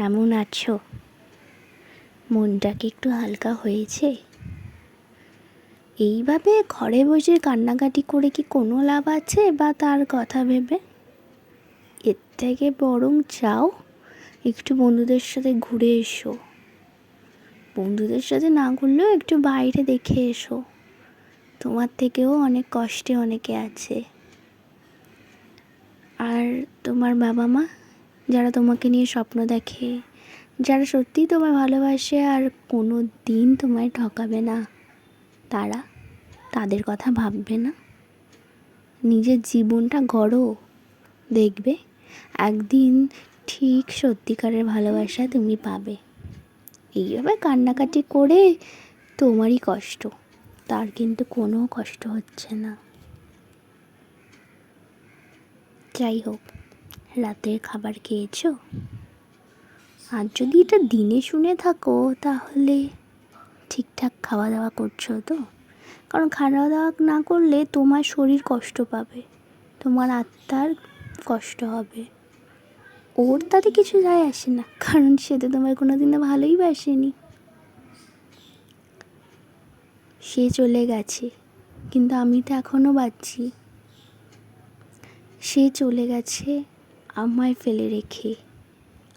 কেমন আছো? মনটা কি একটু হালকা হয়েছে? এইভাবে ঘরে বসে কান্নাকাটি করে কি কোনো লাভ আছে বা তার কথা ভেবে? এর থেকে বরং চাও একটু বন্ধুদের সাথে ঘুরে এসো। বন্ধুদের সাথে না ঘুরলেও একটু বাইরে দেখে এসো। তোমার থেকেও অনেক কষ্টে অনেকে আছে। আর তোমার বাবা মা? যারা তোমাকে নিয়ে স্বপ্ন দেখে, যারা সত্যিই তোমায় ভালোবাসে আর কোনো দিন তোমায় ঠকাবে না, তারা তাদের কথা ভাববে না। নিজের জীবনটা গড়ো, দেখবে একদিন ঠিক সত্যিকারের ভালোবাসা তুমি পাবে। এইভাবে কান্নাকাটি করে তোমারই কষ্ট, তার কিন্তু কোনো কষ্ট হচ্ছে না। যাই হোক। রাতের খাবার খেয়েছো? আর যদি এটা দিনে শুনে থাকো, তাহলে ঠিকঠাক খাওয়া দাওয়া করছ তো? কারণ খাওয়া দাওয়া না করলে তোমার শরীর কষ্ট পাবে, তোমার আত্মার কষ্ট হবে। ওর তাতে কিছু যায় আসে না, কারণ সে তো তোমার কোনো দিনও ভালোই বাসেনি। সে চলে গেছে, কিন্তু আমি তো এখনও বাঁচছি। সে চলে গেছে আমায় ফেলে রেখে,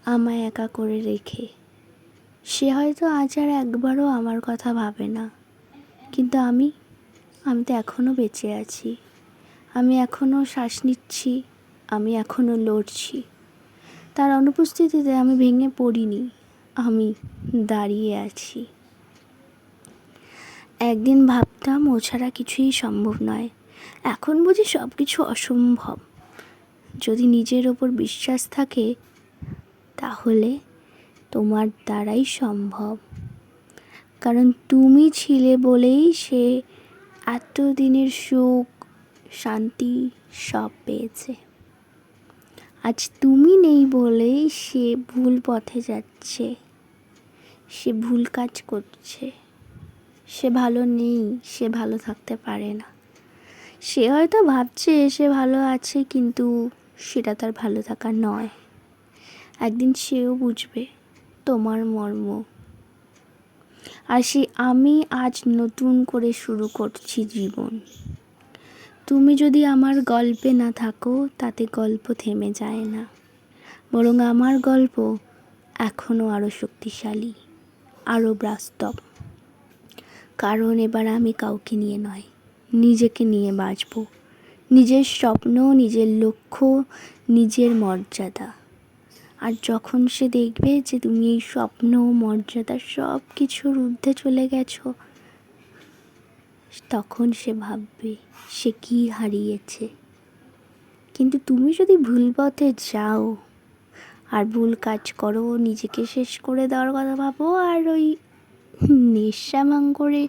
আমায় একা করে রেখে। সে হয়তো আজ আর একবারও আমার কথা ভাবে না। কিন্তু আমি আমি তো এখনও বেঁচে আছি। আমি এখনও শ্বাস নিচ্ছি, আমি এখনও লড়ছি। তার অনুপস্থিতিতে আমি ভেঙে পড়িনি, আমি দাঁড়িয়ে আছি। একদিন ভাবতাম ও ছাড়া কিছুই সম্ভব নয়। এখন বুঝি সব কিছু অসম্ভব। যদি নিজের ওপর বিশ্বাস থাকে, তাহলে তোমার দ্বারাই সম্ভব। কারণ তুমি ছিলে বলেই সে এতদিনের সুখ, শান্তি সব পেয়েছে। আজ তুমি নেই বলেই সে ভুল পথে যাচ্ছে। সে ভুল কাজ করছে। সে ভালো নেই, সে ভালো থাকতে পারে না। সে হয়তো ভাবছে সে ভালো আছে, কিন্তু সেটা তার ভালো থাকা নয়। একদিন সেও বুঝবে তোমার মর্ম। আর সে আমি আজ নতুন করে শুরু করছি জীবন। তুমি যদি আমার গল্পে না থাকো, তাতে গল্প থেমে যায় না। বরং আমার গল্প এখনও আরও শক্তিশালী আরও বাস্তব। কারণ এবার আমি কাউকে নিয়ে নয়, নিজেকে নিয়ে বাঁচব। নিজের স্বপ্ন, নিজের লক্ষ্য, নিজের মর্যাদা। আর যখন সে দেখবে যে তুমি এই স্বপ্ন, মর্যাদা সব কিছুর ঊর্ধ্বে চলে গেছো, তখন সে ভাববে, সে কি হারিয়েছে? কিন্তু তুমি যদি ভুল পথে যাও, আর ভুল কাজ করো, নিজেকে শেষ করে দেওয়ার কথা ভাবো, আর ওই নেশামাং করে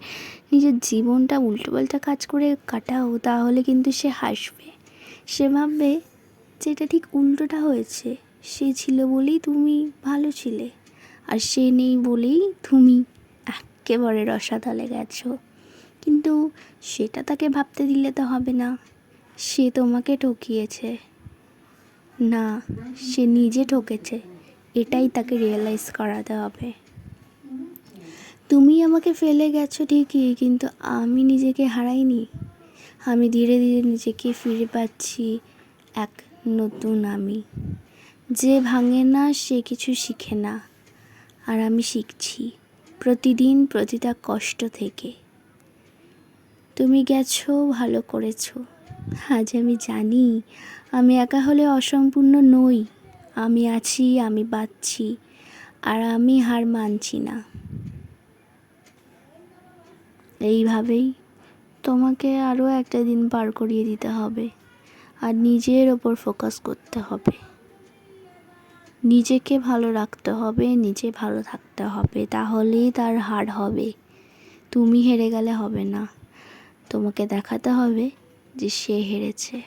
নিজের জীবনটা উল্টোপাল্টা কাজ করে কাটাও, তাহলে কিন্তু সে হাসবে। সে ভাববে যে এটা ঠিক উল্টোটা হয়েছে। সে ছিল বলেই তুমি ভালো ছিলে, আর সে নেই বলেই তুমি একেবারে রসাতলে গেছো। কিন্তু সেটা তাকে ভাবতে দিলে তো হবে না। সে তোমাকে ঠকিয়েছে। না, সে নিজে ঠকেছে। এটাই তাকে রিয়েলাইজ করাতে হবে। তুমি আমাকে ফেলে গেছো ঠিকই, কিন্তু আমি নিজেকে হারাইনি। আমি ধীরে ধীরে নিজেকে ফিরে পাচ্ছি এক নতুন আমি। যে ভাঙে না, সে কিছু শিখে না। আর আমি শিখছি প্রতিদিন প্রতিটা কষ্ট থেকে। তুমি গেছো, ভালো করেছ। আজ আমি জানি, আমি একা হলে অসম্পূর্ণ নই। আমি আছি, আমি বাঁচছি, আর আমি হার মানছি না। এইভাবেই তোমাকে আরও একটা দিন পার করিয়ে দিতে হবে আর নিজের ওপর ফোকাস করতে হবে। নিজেকে ভালো রাখতে হবে, নিজে ভালো থাকতে হবে, তাহলেই তার হার হবে। তুমি হেরে গেলে হবে না। তোমাকে দেখাতে হবে যে সে হেরেছে।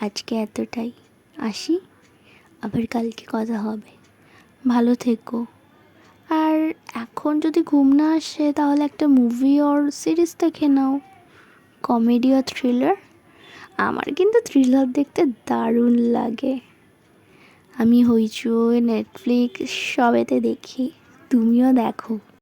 আজকে এতটাই। আসি, আবার কালকে কথা হবে। ভালো থেকো। আর এখন যদি ঘুম না আসে, তাহলে একটা মুভি ওর সিরিজ দেখে নাও। কমেডি আর থ্রিলার আমার কিন্তু থ্রিলার দেখতে দারুণ লাগে। আমি হইচই নেটফ্লিক্স সবেতে দেখি। তুমিও দেখো।